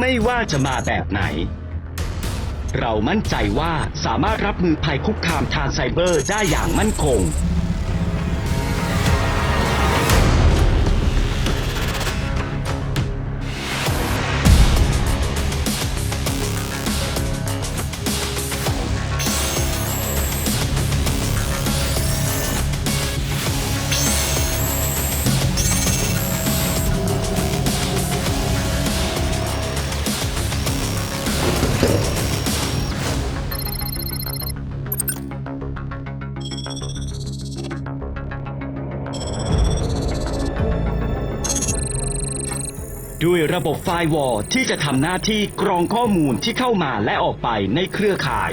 ไม่ว่าจะมาแบบไหน เรามั่นใจว่าสามารถรับมือภัยคุกคามทางไซเบอร์ได้อย่างมั่นคง ด้วยระบบไฟวอลที่จะทำหน้าที่กรองข้อมูลที่เข้ามาและออกไปในเครือข่าย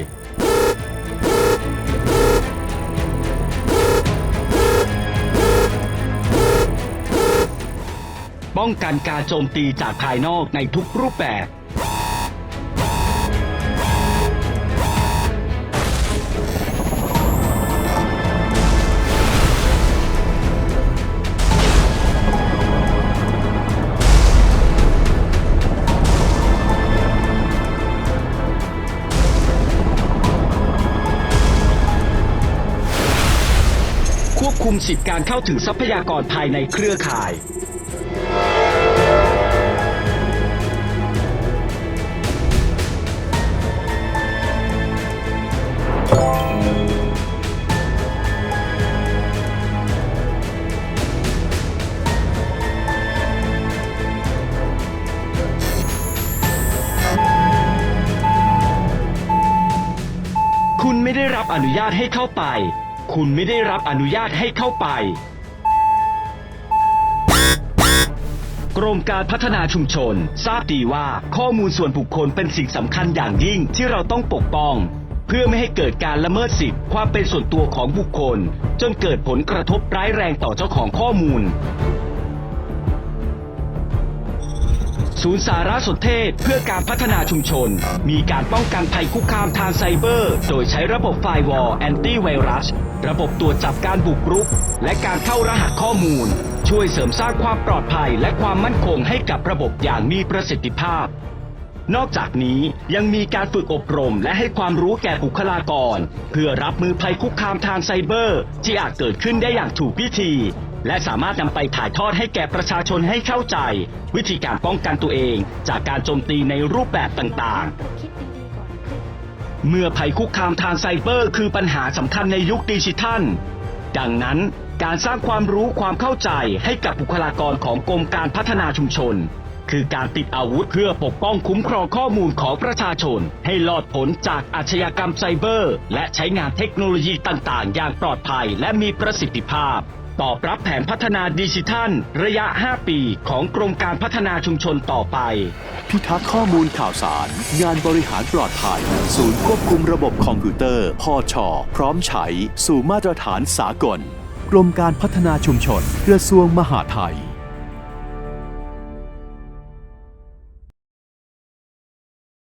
ป้องกันการโจมตีจากภายนอกในทุกรูปแบบ ควบคุมสิทธิการเข้าถึงทรัพยากรภายในเครือข่าย คุณไม่ได้รับอนุญาตให้เข้าไป คุณไม่ได้รับอนุญาตให้เข้าไป กรมการพัฒนาชุมชน ทราบดีว่าข้อมูลส่วนบุคคลเป็นสิ่งสำคัญอย่างยิ่งที่เราต้องปกป้อง เพื่อไม่ให้เกิดการละเมิดสิทธิความเป็นส่วนตัวของบุคคล จนเกิดผลกระทบร้ายแรงต่อเจ้าของข้อมูล ศูนย์สารสนเทศเพื่อการพัฒนาชุมชน มีการป้องกันภัยคุกคามทางไซเบอร์ โดยใช้ระบบไฟวอลแอนตี้ไวรัส ระบบตรวจจับการบุกรุก และการเข้ารหัสข้อมูล ช่วยเสริมสร้างความปลอดภัยและความมั่นคงให้กับระบบอย่างมีประสิทธิภาพ นอกจากนี้ยังมีการฝึกอบรมและให้ความรู้แก่บุคลากร เพื่อรับมือภัยคุกคามทางไซเบอร์ ที่อาจเกิดขึ้นได้อย่างถูกวิธี และสามารถนำไปถ่ายทอดให้แก่ประชาชนให้เข้าใจ วิธีการป้องกันตัวเองจากการโจมตีในรูปแบบต่างๆ เมื่อภัยคุกคามทางไซเบอร์ คือปัญหาสำคัญในยุคดิจิทัล ดังนั้นการสร้างความรู้ความเข้าใจให้กับบุคลากรของกรมการพัฒนาชุมชน คือการติดอาวุธเพื่อปกป้องคุ้มครองข้อมูลของประชาชน ให้รอดพ้นจากอาชญากรรมไซเบอร์ และใช้งานเทคโนโลยีต่างๆ อย่างปลอดภัยและมีประสิทธิภาพ ตอบรับแผนพัฒนาดิจิทัล ระยะ 5 ปีของกรมการพัฒนาชุมชนต่อไป พิทักษ์ข้อมูลข่าวสาร งานบริหารปลอดภัย ศูนย์ควบคุมระบบคอมพิวเตอร์ พอชอพร้อมใช้ สู่มาตรฐานสากล กรมการพัฒนาชุมชน กระทรวงมหาดไทย